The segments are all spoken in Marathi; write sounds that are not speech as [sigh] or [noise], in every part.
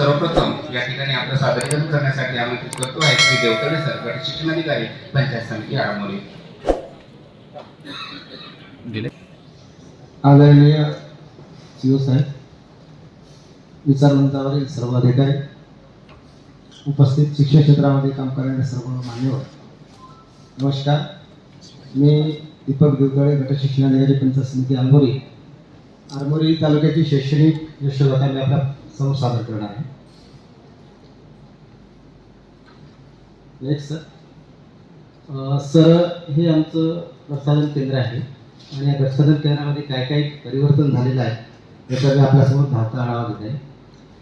सर्वप्रथम या ठिकाणी आपलं सादरीकरण करण्यासाठी आमंत्रित करतो आहे श्री देवतळे सर गट शिक्षण अधिकारी पंचायत समिती आळमोरी आदरणीय सीओ साहेब विचारमंचावरील सर्व अधिकारी उपस्थित शिक्षण क्षेत्रामध्ये काम करणारे सर्व मान्यवर नमस्कार. मी दीपक देवतळे गट शिक्षण अधिकारी पंचायत समिती आरमोरी. आरमोरी तालुक्याची शैक्षणिक यशोगाथा मी आपल्या समोर सादर करणार आहे नेक्स्ट सर सर हे आमचं प्रसादन केंद्र आहे आणि या प्रसादन केंद्रामध्ये काय काय परिवर्तन झालेलं आहे याचा मी आपल्यासमोर धावता आढावा घेत आहे.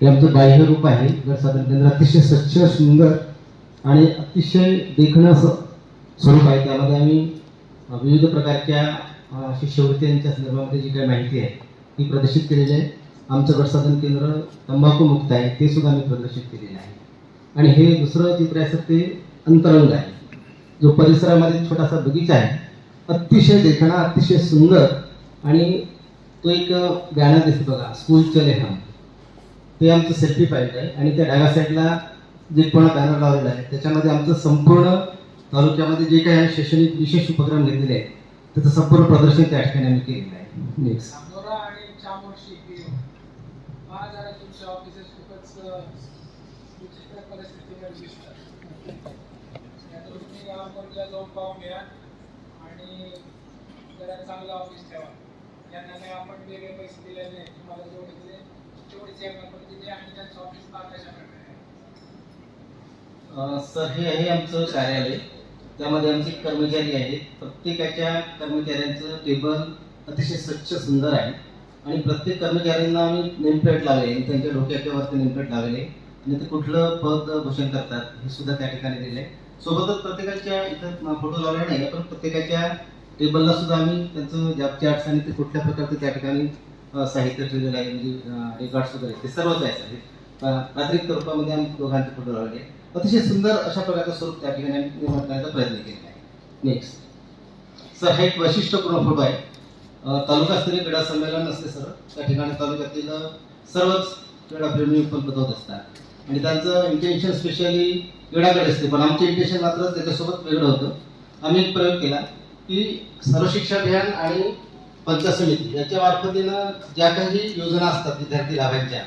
हे आमचं बाह्य रूप आहे प्रसाधन केंद्र अतिशय स्वच्छ सुंदर आणि अतिशय देखणं असं स्वरूप आहे. त्यामध्ये आम्ही विविध प्रकारच्या अ, शिष्यवृत्त्यांच्या संदर्भामध्ये जी काही माहिती आहे ती प्रदर्शित केलेली आहे. आमचं प्रसाधन केंद्र तंबाखू मुक्त आहे ते सुद्धा आम्ही प्रदर्शित केलेलं आहे. आणि हे दुसरं चित्र आहे सर ते अंतरंग आहे. जो परिसरामध्ये छोटासा बगीचा आहे अतिशय देखणा अतिशय सुंदर आणि तो एक बॅनर दिसतो बघा स्कूल चले हम ते आमचं सेल्फी पॉईंट आहे आणि त्या डाव्या साईडला जे पण बॅनर लावलेला आहे त्याच्यामध्ये आमचं संपूर्ण तालुक्यामध्ये जे काही शैक्षणिक विशेष उपक्रम घेतलेले आहेत त्याचं संपूर्ण प्रदर्शन त्या ठिकाणी आम्ही केलेलं आहे. नेक्स्ट चांदोरा आणि चामोर्शी हे हा जरा तुमचे ऑफिसेस खूपच विचित्र परिस्थितीवर दिसतात या दृष्टीने गावाकडल्या जाऊन पाहून घ्या आणि जरा चांगलं ऑफिस ठेवा यांना काही आपण वेगळे पैसे दिले नाही तुम्हाला जेवढे दिले तेवढेच दिले आणि त्यांचं ऑफिस पहा सर हे आहे आमचं कार्यालय. त्यामध्ये आमचे कर्मचारी आहेत. प्रत्येकाच्या कर्मचाऱ्यांचं टेबल अतिशय स्वच्छ सुंदर आहे. आणि प्रत्येक कर्मचाऱ्यांना आम्ही नेमप्लेट लावले त्यांच्या डोक्याच्या वरती नेमप्लेट लावले. आणि ते कुठलं पद घोषण करतात हे सुद्धा त्या ठिकाणी दिले सोबतच प्रत्येकाच्या इथं फोटो लावले नाही पण प्रत्येकाच्या टेबलला सुद्धा आम्ही त्यांचं जॉब चार्ट्स आणि ते कुठल्या प्रकारचं त्या ठिकाणी साहित्य ठेवलेलं आहे म्हणजे रेकॉर्ड्स वगैरे ते सर्वच आहे सर हे. स्वरूपामध्ये आम्ही दोघांचे फोटो लावले. अतिशय सुंदर अशा प्रकारचं स्वरूप त्या ठिकाणी आम्ही निर्माण करण्याचा प्रयत्न केलेला आहे. नेक्स्ट सर हा एक वैशिष्ट्यपूर्ण फोटो आहे. तालुकास्तरीय क्रीडा संमेलन असते सर. त्या ठिकाणी तालुक्यातील सर्वच क्रीडाप्रेमी उपलब्ध होत असतात. आणि त्यांचं इंटेन्शन स्पेशली क्रीडाकडे असते. पण आमचे इंटेन्शन मात्र त्याच्यासोबत वेगळं होतं. आम्ही एक प्रयोग केला की सर्व शिक्षा अभियान आणि पंचायत समिती याच्या मार्फतीनं ज्या काही योजना असतात विद्यार्थी लाभांच्या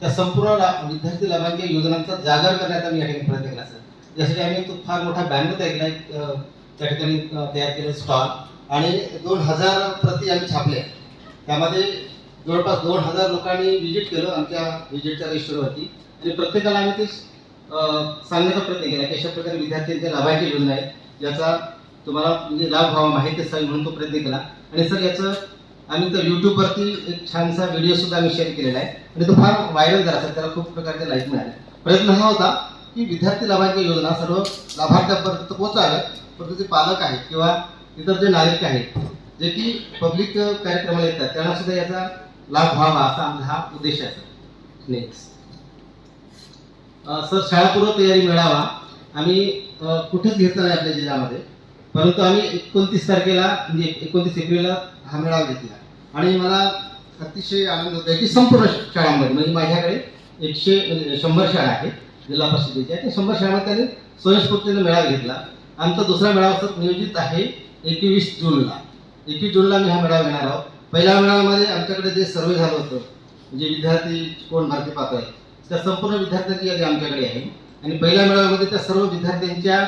त्या संपूर्ण विद्यार्थी लाभांच्या योजनांचा जागर करण्याचा आम्ही या ठिकाणी प्रयत्न केला सर. त्यासाठी आम्ही तो फार मोठा बॅनर तयार केला त्या ठिकाणी तयार केलं स्टॉल आणि दोन हजार प्रती आम्ही छापले. त्यामध्ये जवळपास दोन हजार लोकांनी व्हिजिट केलं आमच्या व्हिजिटच्या रजिस्टरवरती आणि प्रत्येकाला आम्ही ते सांगण्याचा प्रयत्न केला की अशा प्रकारे विद्यार्थ्यांच्या लाभायची योजना आहे याचा तुम्हाला म्हणजे लाभ व्हावा माहीत असावी म्हणून तो प्रयत्न केला. आणि सर याचं आम्ही तर यूट्यूबवरती एक छानसा व्हिडिओ सुद्धा आम्ही शेअर केलेला आहे. आणि तो फार व्हायरल झाला सर त्याला खूप प्रकारचे लाईक मिळाले. प्रयत्न हा होता की विद्यार्थी लाभायची योजना सर्व लाभार्थ्यापर्यंत पोहोचाव्यात परंतु जे पालक आहेत किंवा इतर जे नागरिक आहेत जे की पब्लिक कार्यक्रमाला येतात त्यांना सुद्धा याचा लाभ व्हावा असा आमचा हा उद्देश आहे सर. नेक्स्ट सर शाळापूर्व तयारी मेळावा. आम्ही कुठेच घेतला नाही आपल्या जिल्ह्यामध्ये. परंतु आम्ही एकोणतीस तारखेला म्हणजे एकोणतीस एप्रिलला हा मेळावा घेतला. आणि मला अतिशय आनंद होता की संपूर्ण शाळांमध्ये म्हणजे माझ्याकडे एकशे म्हणजे शंभर शाळा आहेत जिल्हा परिषदेच्या. त्या शंभर शाळांमध्ये त्यांनी स्वयंस्फूर्तीने मेळावा घेतला. आमचा दुसरा मेळावा सर नियोजित आहे एकवीस जूनला एकवीस जूनला मी हा मेळावा घेणार आहोत. पहिल्या मेळाव्यामध्ये आमच्याकडे जे सर्वे झालं होतं म्हणजे विद्यार्थी कोण भारती पाहतोय त्या संपूर्ण विद्यार्थ्यांची यादी आमच्याकडे आहे. आणि पहिल्या मेळाव्यामध्ये त्या सर्व विद्यार्थ्यांच्या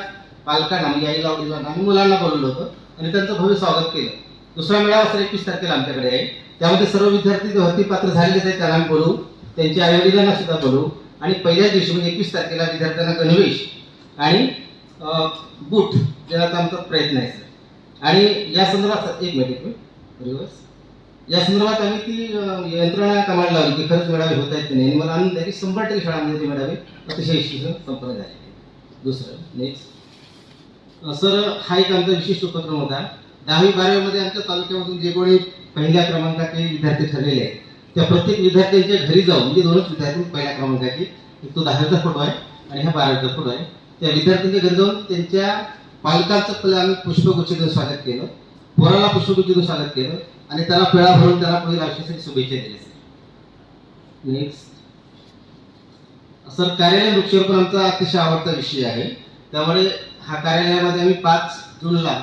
पालकांना म्हणजे आईला वडिलांना आणि मुलांना बोलवलं होतं आणि त्यांचं भव्य स्वागत केलं. दुसरा मेळावा सर एकवीस तारखेला आमच्याकडे आहे. त्यामध्ये सर्व विद्यार्थी जे भरती पात्र झालेलेच आहेत त्यांना बोलू बोलवू. त्यांच्या आई वडिलांना सुद्धा बोलू आणि पहिल्या दिवशी म्हणजे एकवीस तारखेला विद्यार्थ्यांना गणवेश आणि बूट देण्याचा आमचा प्रयत्न आहे सर. आणि या संदर्भात एक मिनिट रिव्हर्स या संदर्भात आम्ही ती यंत्रणा कामाला लावली की खरंच मेळावे होत आहेत की नाही? मला आनंद आहे की शंभर टक्के शाळांमध्ये म्हणजे ते मेळावे अतिशय यशस्वी संपन्न झाले दुसरं नेक्स्ट सर हा एक आमचा विशिष्ट उपक्रम होता. दहावी बारावीमध्ये आमच्या तालुक्यामधून जे कोणी पहिल्या क्रमांकाचे विद्यार्थी ठरलेले आहेत त्या प्रत्येक विद्यार्थ्यांच्या घरी जाऊन म्हणजे दोनच विद्यार्थी पहिल्या क्रमांकाची एक तो दहावीचा फोटो आहे आणि हा बारावीचा फोटो आहे. त्या विद्यार्थ्यांच्या घरी जाऊन त्यांच्या पालकांचं पहिले आम्ही पुष्पगुच्छ स्वागत केलं. पोराला पुष्पगुच्छ स्वागत केलं आणि त्याला पेळा भरून त्याला पुढील आयुष्यासाठी शुभेच्छा दिल्या. नेक्स्ट सर पहिले शुभेच्छा दिल्या सर कार्यालय वृक्षारोपण आमचा अतिशय आवडता विषय आहे. त्यामुळे हा कार्यालयामध्ये आम्ही पाच जूनला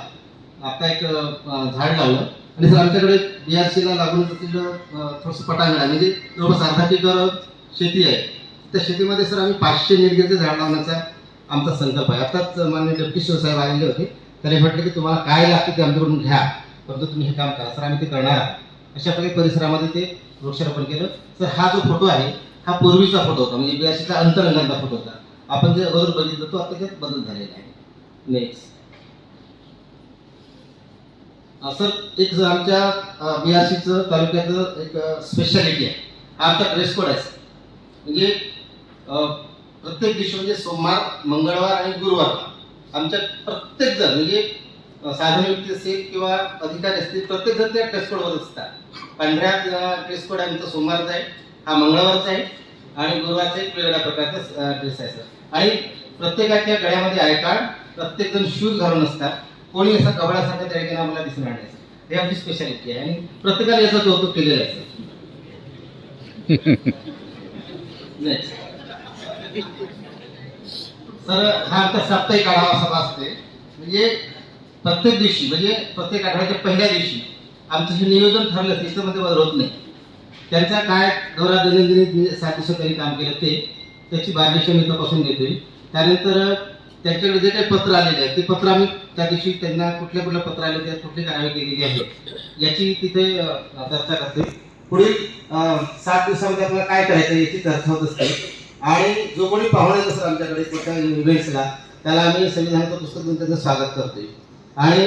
आता एक झाड लावलं. आणि सर आमच्याकडे बी आर सीला लागून असलेलं अं, थोडंसं पटांगण आहे. म्हणजे जवळपास अर्धा एकर शेती आहे. त्या शेतीमध्ये सर आम्ही पाचशे निर्गेचे झाड लावण्याचा. आमचा संकल्प आहे. आताच माननीय डेप्टी शिवसाहेब आलेले होते. त्याने म्हटलं की तुम्हाला काय लागतं ते आमच्याकडून घ्या. परंतु तुम्ही हे काम करा. सर आम्ही ते करणार आहोत. अशा प्रकारे परिसरामध्ये ते वृक्षारोपण केलं. सर हा जो फोटो आहे हा पूर्वीचा फोटो होता. म्हणजे बियाशीचा अंतरंगाचा फोटो होता. आपण जे अगोदर बघितलं तो आता त्यात बदल झालेला आहे. नेक्स्ट सर एक जर आमच्या बियाशीचं तालुक्याचं एक स्पेशालिटी आहे. हा आमचा ड्रेस कोड आहे म्हणजे प्रत्येक दिवशी म्हणजे सोमवार मंगळवार आणि गुरुवार आमच्या प्रत्येक जण म्हणजे साधारण व्यक्ती असेल किंवा अधिकारी असतील प्रत्येक जण त्या ड्रेस कोडवर असतात. पांढऱ्या ड्रेस कोड आमचा सोमवारचा आहे हा मंगळवारचा आहे आणि गुरुवारचा एक वेगळ्या प्रकारचा ड्रेस आहे सर आणि प्रत्येकाच्या गळ्यामध्ये आय कार्ड प्रत्येक जण शूज घालून असतात. कोणी असा कबड्यासारखा त्या ठिकाणी आम्हाला दिसून आले हे आमची स्पेशालिटी आहे आणि प्रत्येकाने याचं कौतुक केलेलं आहे [laughs] Next. सर हा आमचा साप्ताहिक आढावा सभा असते. म्हणजे प्रत्येक दिवशी म्हणजे प्रत्येक आठवड्याच्या पहिल्या दिवशी आमचं जे नियोजन ठरलं त्याच्यामध्ये बदल होत नाही. त्यांचा काय दौरा दैनंदिन सात दिवसात त्यांनी काम केलं ते त्याची बारदेशी मी तपासून घेते. त्यानंतर त्यांच्याकडे जे काही पत्र आलेले आहे ते पत्र आम्ही त्या दिवशी त्यांना कुठल्या कुठल्या पत्र आले त्यात कुठली कारवाई केलेली आहे याची तिथे चर्चा करते. पुढील सात दिवसामध्ये आपल्याला काय करायचं याची चर्चा होत असते. आणि जो कोणी पाहुणे येत असेल आमच्याकडे कुठल्या इव्हेंट्सला त्याला आम्ही संविधानाचं पुस्तक देऊन त्याचं स्वागत करतोय. आणि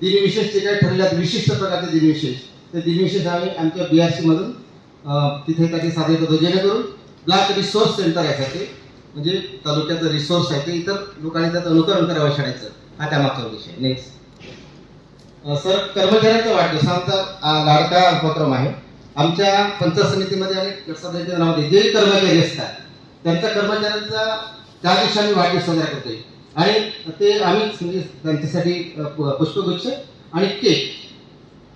दिनविशेष जे काही ठरल्यात विशिष्ट प्रकारचे दिनविशेष ते दिनविशेष आम्ही आमच्या बी आर मधून तिथे काही सादर करतो जेणेकरून ब्लॉक रिसोर्स सेंटर आहे ते म्हणजे तालुक्याचं रिसोर्स आहे ते इतर लोकांनी त्याचं अनुकरण करावं शाळेचं हा त्यामागचा विषय नेक्स्ट सर कर्मचाऱ्यांचा वाढदिवस आमचा लाडका उपक्रम आहे. आमच्या पंचायत समितीमध्ये आणि नाव नावामध्ये जे कर्मचारी असतात. त्यांच्या कर्मचाऱ्यांचा त्या दिवशी आम्ही वाढदिवस साजरा करतोय. आणि ते आम्ही म्हणजे त्यांच्यासाठी पुष्पगुच्छ आणि केक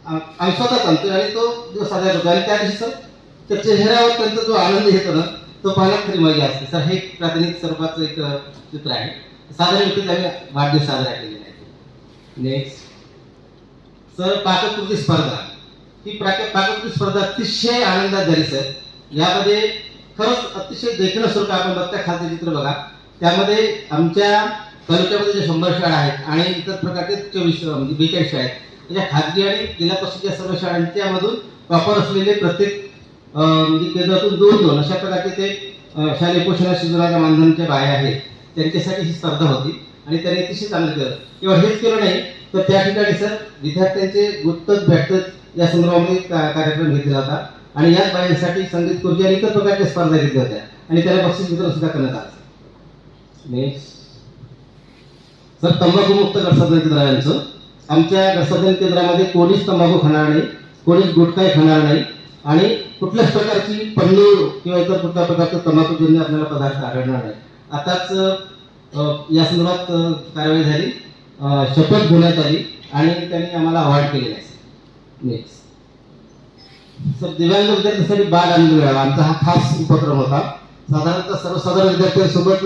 आम्ही स्वतःच आणतोय आणि तो दिवस साजरा करतो आणि त्या दिवशी सर त्या चेहऱ्यावर त्यांचा जो आनंद येतो ना तो पाहायला तरी मजा असते. सर हे एक प्राथमिक स्वरूपाचं एक चित्र आहे. साधारण व्यक्तीत आम्ही वाढदिवस साजरा केलेला आहे. नेक्स्ट सर पाककृती स्पर्धा. ही पाककृती स्पर्धा अतिशय आनंदात झाली सर. यामध्ये खरंच अतिशय देखणं स्वरूप आपण बघता खालचे चित्र बघा. त्यामध्ये आमच्या तालुक्यामध्ये जे शंभर शाळा आहेत आणि इतर प्रकारचे चोवीस म्हणजे बेचाळीस शाळा आहेत. त्या खाजगी आणि जिल्हा परिषदेच्या सर्व शाळांच्यामधून प्रॉपर असलेले प्रत्येक म्हणजे केंद्रातून दोन दोन अशा प्रकारचे ते शालेय पोषण शिजवणाऱ्या मानधनच्या बाया आहेत. त्यांच्यासाठी ही स्पर्धा होती आणि त्यांनी अतिशय चांगलं केलं. किंवा हेच केलं नाही तर त्या ठिकाणी सर विद्यार्थ्यांचे गुप्तच भेटत या संदर्भामध्ये का- कार्यक्रम घेतला होता. आणि याच बायांसाठी संगीत खुर्ची आणि इतर प्रकारच्या स्पर्धा घेतल्या होत्या. आणि त्याला बक्षीस वितरण सुद्धा करण्यात आलं. नेक्स्ट सर तंबाखूमुक्त गटसदन केंद्रांचं आमच्या गटसदन केंद्रामध्ये कोणीच तंबाखू खाणार नाही कोणीच गुटकाही खाणार नाही आणि कुठल्याच प्रकारची पन्नू किंवा इतर कुठल्या प्रकारचं तंबाखूजन्य आपल्याला पदार्थ आढळणार नाही. आताच या संदर्भात कारवाई झाली. शपथ घेण्यात आली आणि त्यांनी आम्हाला अवॉर्ड केलेला आहे. नेक्स्ट दिव्यांग विद्यार्थ्यांसाठी बाल आनंद मिळावा आमचा हा खास उपक्रम होता. साधारणतः सर्वसाधारण विद्यार्थ्यांसोबत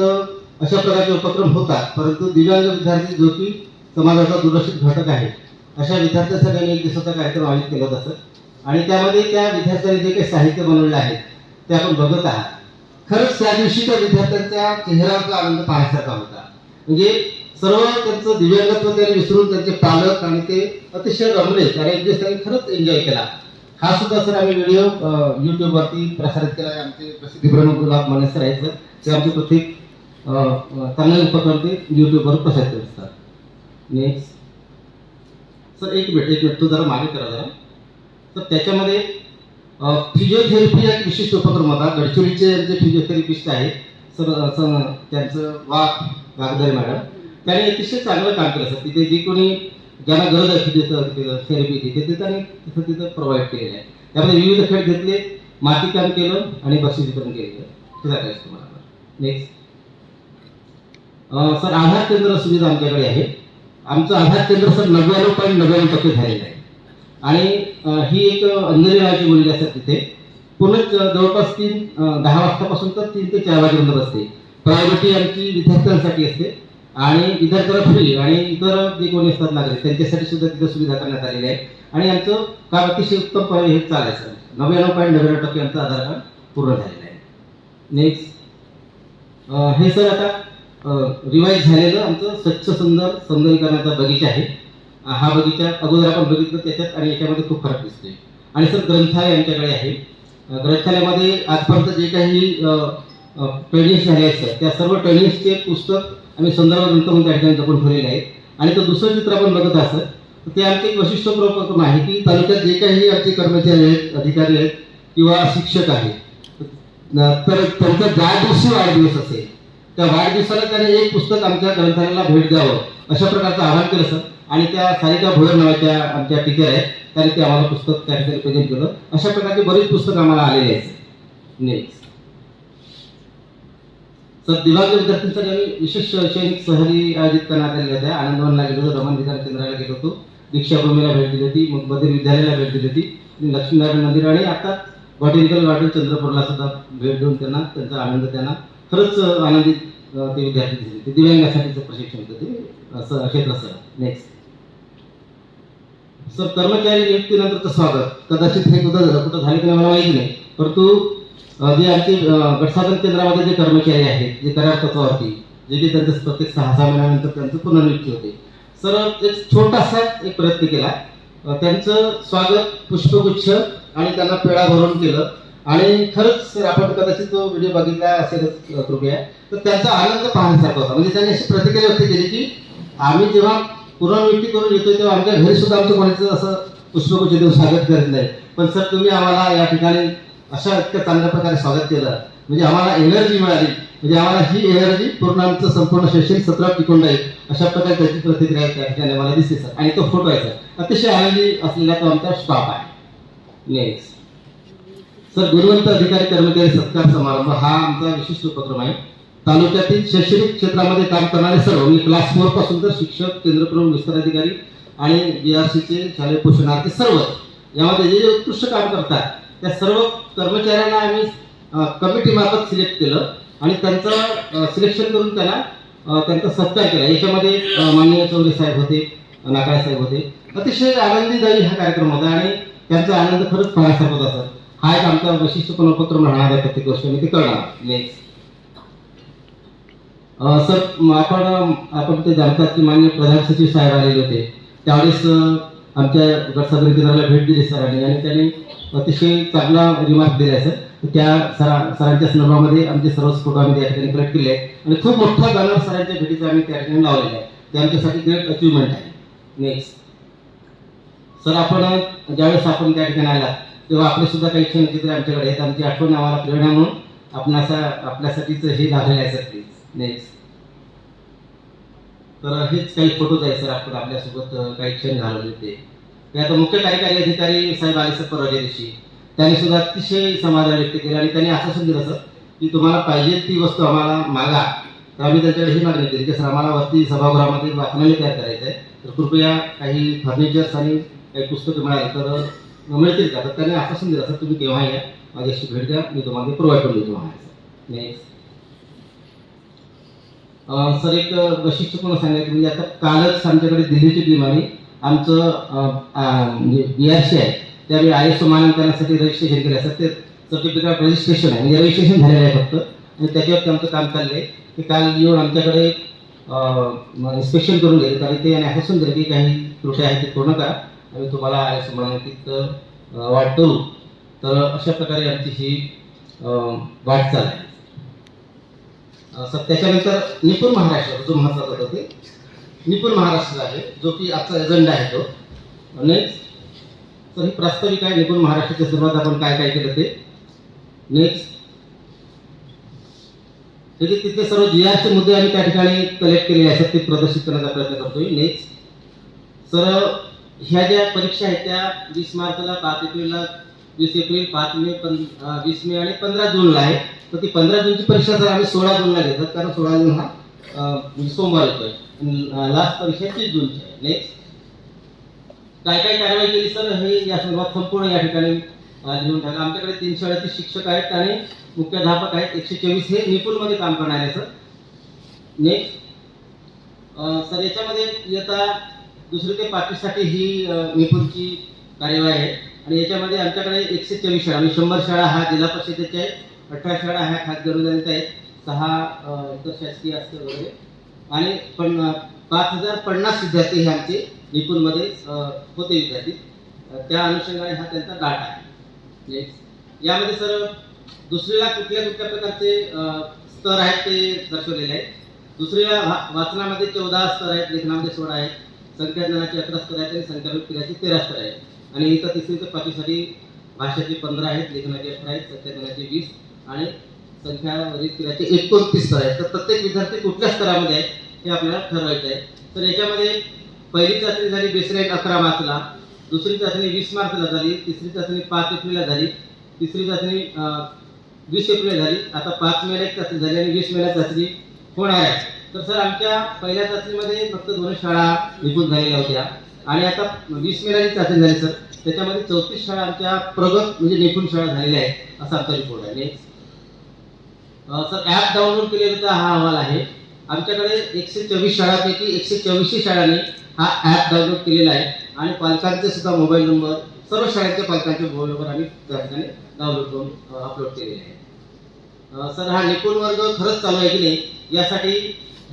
अशा प्रकारचे उपक्रम होतात. परंतु दिव्यांग विद्यार्थी जो की समाजाचा दुर्लक्षित घटक आहे अशा विद्यार्थ्यांसाठी आम्ही एक दिवसाचा कार्यक्रम आयोजित केला जातं आणि त्यामध्ये त्या विद्यार्थ्यांनी जे काही साहित्य बनवलेलं आहे ते आपण बघत आहात. खरंच त्या दिवशी त्या विद्यार्थ्यांच्या चेहऱ्यावरचा आनंद पाहण्यासारखा होता. म्हणजे सर्व त्यांचं दिव्यांगत्व त्यांनी विसरून त्यांचे पालक आणि ते अतिशय रमले. त्याने एक दिवस त्यांनी खरंच एन्जॉय केला. हा सुद्धा सर आम्ही व्हिडिओ युट्यूबवरती प्रसारित केला आहे आमचे प्रसिद्धी प्रमुख गुलाब माने सर आहेत सर. ते आमचे प्रत्येक चांगल्या अ, युट्यूबवर प्रसारित करत असतात नेक्स्ट सर एक मिनिट एक मिनिट. तो जरा मागे करा जरा. तर त्याच्यामध्ये फिजिओथेरपी एक विशिष्ट उपक्रम होता गडचिरोलीचे जे फिजिओथेरपिस्ट आहेत सर त्यांचं वाघ वाघदरे मॅडम त्याने अतिशय चांगलं काम केलं सर. तिथे जे कोणी ज्यांना गरज आहे फिजिओथेरपीची ते त्यांनी तिथं तिथं प्रोव्हाइड केलेलं आहे. त्यामध्ये विविध खेळ घेतले माती काम केलं आणि बक्षीस वितरण केलेलं हे सांगायचं तुम्हाला. नेक्स्ट सर आधार केंद्र सुविधा आमच्याकडे आहे. आमचं आधार केंद्र सर नव्याण्णव पॉईंट नव्याण्णव टक्के झालेलं आहे. आणि ही एक अंधेरी नावाची मुलगी असतात तिथे. पूर्ण जवळपास तीन दहा वाजतापासून तर तीन ते चार वाजेपर्यंत असते प्रायोरिटी आमची विद्यार्थ्यांसाठी असते. आणि विद्यार्थ्याला फ्री आणि इतर जे कोणी असतात नागरिक त्यांच्यासाठी सुद्धा तिथं सुविधा करण्यात आलेली आहे. आणि आमचं काम अतिशय उत्तमपणे हे चालायचं नव्याण्णव पॉईंट नव्याण्णव टक्के यांचं आधार कार्ड पूर्ण झालेलं आहे. नेक्स्ट हे सर आता रिवाईज झालेलं आमचं स्वच्छ सुंदर सौंदर्यीकरणाचा बगीचा आहे. हा बगीचा अगोदर आपण बघितलं त्याच्यात आणि याच्यामध्ये खूप फरक दिसतोय. आणि सर ग्रंथालय आमच्याकडे आहे. ग्रंथालयामध्ये आजपर्यंत जे काही ट्रेनिंग्स झाले आहेत सर त्या सर्व ट्रेनिंग्सचे पुस्तक आम्ही संदर्भ ग्रंथ म्हणून त्या ठिकाणी जपून ठेवलेले आहे. आणि तो दुसरं चित्र आपण बघत असत तर ते आमचे एक वैशिष्ट्यपूर्ण उपक्रम आहे की तालुक्यात जे काही आमचे कर्मचारी आहेत अधिकारी आहेत किंवा शिक्षक आहेत न- तर त्यांचा ज्या दिवशी वाढदिवस असेल. त्या वाढदिवसाला त्याने एक पुस्तक आमच्या ग्रंथालयाला भेट द्यावं अशा प्रकारचं आवाहन केलं सर. आणि त्या सारिका भोयर नावाच्या आमच्या टीचर आहेत त्याने ते आम्हाला पुस्तक त्या ठिकाणी प्रेझेंट केलं. अशा प्रकारचे बरेच पुस्तक आम्हाला आलेले आहेत. नेक्स्ट तर दिव्यांग विद्यार्थ्यांसाठी आम्ही विशेष शैक्षणिक सहली आयोजित करण्यात आलेल्या होत्या आनंदवनला गेलो होतो रमण विधान केंद्राला गेलो होतो. दीक्षाभूमीला भेट दिली होती मग बद्री विद्यालयाला भेट दिली होती. लक्ष्मीनारायण मंदिर आणि आता बॉटॅनिकल गार्डन चंद्रपूरला सुद्धा भेट देऊन त्यांना त्यांचा आनंद त्यांना खरंच आनंदित ते विद्यार्थी दिसले. ते दिव्यांगासाठीचं प्रशिक्षण होतं ते असं क्षेत्र सर नेक्स्ट सर कर्मचारी नियुक्तीनंतरचं स्वागत. कदाचित हे कुठं कुठं झाले की मला माहिती नाही. परंतु जे आमचे गटसाधन केंद्रामध्ये जे कर्मचारी आहेत जे करार तत्वावरती जे की त्यांचं प्रत्येक सहा सहा महिन्यानंतर त्यांचं पुनर्नियुक्ती होते. सर एक छोटासा एक प्रयत्न केला. त्यांचं स्वागत पुष्पगुच्छ आणि त्यांना पेढा भरून केलं. आणि खरंच सर आपण कदाचित तो व्हिडिओ बघितला असेलच कृपया. तर त्यांचा आनंद पाहण्यासारखा होता. म्हणजे त्यांनी अशी प्रतिक्रिया व्यक्त केली की आम्ही जेव्हा पुनर्नियुक्ती करून येतोय तेव्हा आमच्या घरी सुद्धा आमचं कोणाचं असं पुष्पगुच्छ देऊन स्वागत करत नाही. पण सर तुम्ही आम्हाला या ठिकाणी अशा इतक्या चांगल्या प्रकारे स्वागत केलं. म्हणजे आम्हाला एनर्जी मिळाली. म्हणजे आम्हाला ही एनर्जी पूर्ण आमचं संपूर्ण शैक्षणिक सत्रात टिकून राहील. अशा प्रकारे त्याची प्रतिक्रिया त्या ठिकाणी मला दिसते सर आणि तो फोटो आहे सर अतिशय आनंदी असलेला तो आमचा स्टाफ आहे. नेक्स्ट सर गुणवंत अधिकारी कर्मचारी सत्कार समारंभ हा आमचा विशिष्ट उपक्रम आहे. तालुक्यातील शैक्षणिक क्षेत्रामध्ये काम करणारे सर्व म्हणजे क्लास फोरपासून तर शिक्षक केंद्रप्रमुख विस्तार अधिकारी आणि बीआरसीचे शालेय पोषणार्थी सर्व यामध्ये जे जे उत्कृष्ट काम करतात त्या सर्व कर्मचाऱ्यांना आम्ही कमिटी मार्फत सिलेक्ट केलं आणि त्यांचं सिलेक्शन करून त्यांना त्यांचा सत्कार केला. याच्यामध्ये माननीय चौधरी साहेब होते नाकाळे साहेब होते. अतिशय आनंदीदायी हा कार्यक्रम होता आणि त्यांचा आनंद खरंच पाहण्यासारखा होता सर. हा एक आमचा वैशिष्ट्यपूर्ण उपक्रम राहणार आहे प्रत्येक गोष्ट मी ते करणार नेक्स्ट सर आपण आपण ते जाणतात की मान्य प्रधान सचिव साहेब आलेले होते. त्यावेळेस आमच्या गटसागरी केंद्राला भेट दिली सरांनी. आणि त्यांनी अतिशय चांगला रिमार्क दिला आहे सर त्या सरा सरांच्या संदर्भामध्ये आमचे सर्व फोटो आम्ही त्या ठिकाणी कलेक्ट केले आहे आणि खूप मोठा बॅनर सरांच्या भेटीचा आम्ही त्या ठिकाणी लावलेला आहे. ते आमच्यासाठी ग्रेट अचिव्हमेंट आहे. नेक्स्ट सर आपण ज्यावेळेस आपण त्या ठिकाणी आला तेव्हा आपले सुद्धा काही क्षणचित्र आमच्याकडे आहेत. आमची आठवण आम्हाला प्रेरणा म्हणून आपण असा आपल्यासाठीच हे लागलेलं आहे सर प्लीज नेक्स्ट तर हेच काही फोटोज आहेत सर आपण आपल्यासोबत काही क्षण घालवले ते ते आता मुख्य कार्यकारी अधिकारी साहेब आले सर परवाच्या दिवशी. त्यांनी सुद्धा अतिशय समाधान व्यक्त केलं आणि त्यांनी असं दिलं सर की तुम्हाला पाहिजे ती वस्तू आम्हाला मागा. तर आम्ही त्यांच्याकडे ही मागणी केली की सर आम्हाला वरती सभागृहामध्ये वाचनालय तयार करायचं आहे. तर कृपया काही फर्निचर्स आणि काही पुस्तकं मिळाली तर मिळतील का? तर त्यांनी आश्वासन दिलं सर तुम्ही केव्हा या. माझ्याशी भेट द्या. मी तुम्हाला प्रोव्हाइड करून देतो. म्हणाले सर नेक्स्ट सर एक वैशिष्ट्यपूर्ण सांगायचं म्हणजे आता कालच आमच्याकडे दिल्लीची टीम आली. आमचं म्हणजे बी आर सी आहे. त्यावेळी आय एस ओ मानांकनासाठी रजिस्ट्रेशन केलं. असं ते सर्टिफिकेट रजिस्ट्रेशन आहे. म्हणजे रजिस्ट्रेशन झालेलं आहे फक्त. आणि त्याच्यावरती आमचं काम चाललं आहे. की काल येऊन आमच्याकडे इन्स्पेक्शन करून गेले आणि ते ॲसेसन दिलं की काही त्रुटी आहेत ते पूर्ण करा. आम्ही तुम्हाला आय एस ओ मानांकित वाट करू तर अशा प्रकारे आमची ही वाटचाल आहे. त्याच्यानंतर निपुण महाराष्ट्र जो महत्त्वाचा होता ते निपुण महाराष्ट्र आहे जो की आजचा एजेंडा आहे तो. नेक्स्ट तर ही प्रास्ताविक आहे निपुण महाराष्ट्राच्या सुरुवात आपण काय काय केलं ते. नेक्स्ट म्हणजे तिथे सर्व जी आरचे मुद्दे आम्ही त्या ठिकाणी कलेक्ट केलेले असतात ते प्रदर्शित करण्याचा प्रयत्न करतोय. नेक्स्ट सर ह्या ज्या परीक्षा आहेत त्या वीस मार्चला पाच एप्रिलला वीस एप्रिल पाच मे पं वीस मे आणि पंधरा जूनला आहे. तर ती पंधरा जूनची परीक्षा सर आम्ही सोळा जूनला घेतात कारण सोळा जून हा म्हणजे सोमवार येतोय. लास्ट परीक्षा तीस जूनची आहे. नेक्स्ट काय काय कारवाई केली सर हे या संदर्भात संपूर्ण या ठिकाणी लिहून टाका. आमच्याकडे तीनशे अडतीस शिक्षक आहेत आणि मुख्याध्यापक आहेत. एकशे चोवीस हे निपुणमध्ये काम करणारे आहे सर. नेक्स्ट सर याच्यामध्ये येता दुसरी ते पाचवीसाठी ही निपुणची कार्यवाही आहे. आणि याच्यामध्ये आमच्याकडे एकशे चोवीस शाळा म्हणजे शंभर शाळा हा जिल्हा परिषदेच्या आहेत अठरा शाळा ह्या खाजगी अनुदानित आहेत सहा इतर शासकीय असते वगैरे. आणि पण पाच हजार पन्नास विद्यार्थी हे आमचे निपुणमध्ये होते विद्यार्थी. त्या अनुषंगाने हा त्यांचा डाटा आहे. म्हणजे यामध्ये सर दुसरीला कुठल्या कुठल्या प्रकारचे स्तर आहेत ते दर्शवलेले आहेत. दुसरीला वा- वाचनामध्ये चौदा स्तर आहेत लेखनामध्ये सोळा आहेत संख्याज्ञानाचे अकरा स्तर आहेत आणि संख्याविक्रियाचे तेरा स्तर आहेत. आणि इथं तिसरी ते पाचवीसाठी भाषेचे पंधरा आहेत लेखनाचे अठरा आहेत सत्याग्रहाचे वीस आणि संख्याविक्रियाचे एकोणतीस स्तर आहेत. तर प्रत्येक विद्यार्थी कुठल्या स्तरामध्ये आहे हे आपल्याला ठरवायचं आहे. तर याच्यामध्ये पहिली चाचणी झाली बेसलाईन अकरा मार्चला. दुसरी चाचणी वीस मार्चला झाली तिसरी चाचणी पाच एप्रिलला झाली तिसरी चाचणी वीस एप्रिल झाली. आता पाच मेला एक चाचणी झाली आणि वीस मेला चाचणी होणार आहे. तर सर आमच्या पहिल्या चाचणीमध्ये फक्त दोन शाळा निघून झालेल्या होत्या. आणि आता वीस मेला जी चाचणी झाली सर. त्याच्यामध्ये चौतीस शाळा आमच्या प्रगत म्हणजे निपुण शाळा झालेल्या आहेत असा आमचा रिपोर्ट आहे. सर ॲप डाउनलोड केलेला हा अहवाल आहे. आमच्याकडे एकशे चोवीस शाळापैकी एकशे चोवीसशे शाळांनी हा ॲप डाउनलोड केलेला आहे. आणि पालकांचे सुद्धा मोबाईल नंबर सर्व शाळेच्या पालकांचे मोबाईल नंबर आम्ही त्या ठिकाणी डाउनलोड करून अपलोड केलेले आहे. सर हा निपुण वर्ग खरंच चालू आहे की नाही? यासाठी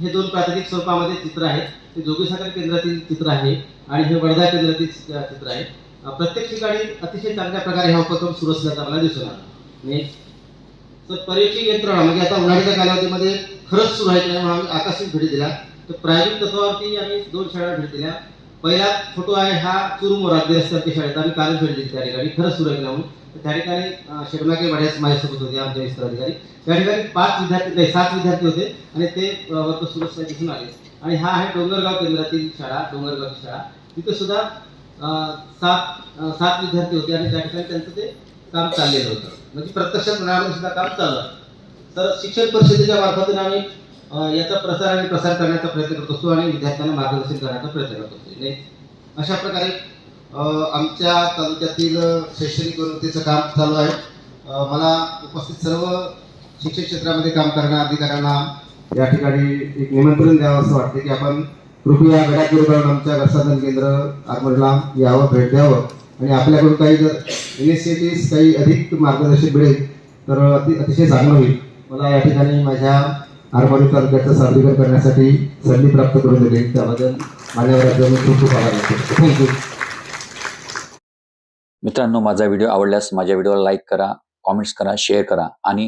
हे दोन प्राथमिक स्वरूपामध्ये चित्र आहेत. ते जोगेसागर केंद्रातील चित्र आहे आणि हे वर्धा केंद्रातील चित्र आहे. प्रत्येक ठिकाणी अतिशय चांगल्या प्रकारे हा उपक्रम सुरू असल्याचा मला दिसून आला. तर पर्यटन यंत्रणा म्हणजे आता उन्हाळ्याच्या कालावधीमध्ये खरंच सुरू आहे त्यामुळे आम्ही आकस्मिक भेटी दिला तर प्रायोगिक तत्वावरती आम्ही दोन शाळा भेट दिल्या. पहिला फोटो आहे हा चुरुमोरा रस्त्याच्या शाळेत. आम्ही कालच भेट दिली त्या ठिकाणी. खरंच सुरू आहे लावून तर त्या ठिकाणी अं, वाड्यास माझ्यासोबत होते आमच्या विस्तार अधिकारी त्या ठिकाणी पाच विद्यार्थी नाही सात विद्यार्थी होते आणि ते वर्ग सुरू दिसून आले. आणि हा आहे डोंगरगाव केंद्रातील शाळा डोंगरगावची शाळा. तिथे सुद्धा सात सात विद्यार्थी होते आणि त्या ठिकाणी त्यांचं ते काम चाललेलं होतं. म्हणजे प्रत्यक्षात उन्हाळ्यामध्ये सुद्धा काम चालू आहे तर शिक्षण परिषदेच्या मार्फतून आम्ही याचा प्रसार आणि प्रसार करण्याचा प्रयत्न करत असतो आणि विद्यार्थ्यांना मार्गदर्शन करण्याचा प्रयत्न करत असतो. म्हणजे अशा प्रकारे आमच्या तालुक्यातील शैक्षणिक गुणवत्तेचं काम चालू आहे. मला उपस्थित सर्व शिक्षण क्षेत्रामध्ये काम करणाऱ्या अधिकाऱ्यांना या ठिकाणी एक निमंत्रण द्यावं असं वाटते की आपण कृपया बेडागिरीकडून आमच्या प्रसाधन केंद्र आरमोडला यावं भेट द्यावं. आणि आपल्याकडून काही जर इनिशिएटिव्ह काही अधिक मार्गदर्शन मिळेल तर अति अतिशय चांगलं होईल. मला या ठिकाणी माझ्या आरमोडी तालुक्याचं सादरीकरण करण्यासाठी संधी प्राप्त करून दिली. त्याबद्दल माझ्या मी खूप खूप आभार थँक्यू मित्रांनो माझा व्हिडिओ आवडल्यास माझ्या व्हिडिओला लाईक करा कॉमेंट्स करा शेअर करा आणि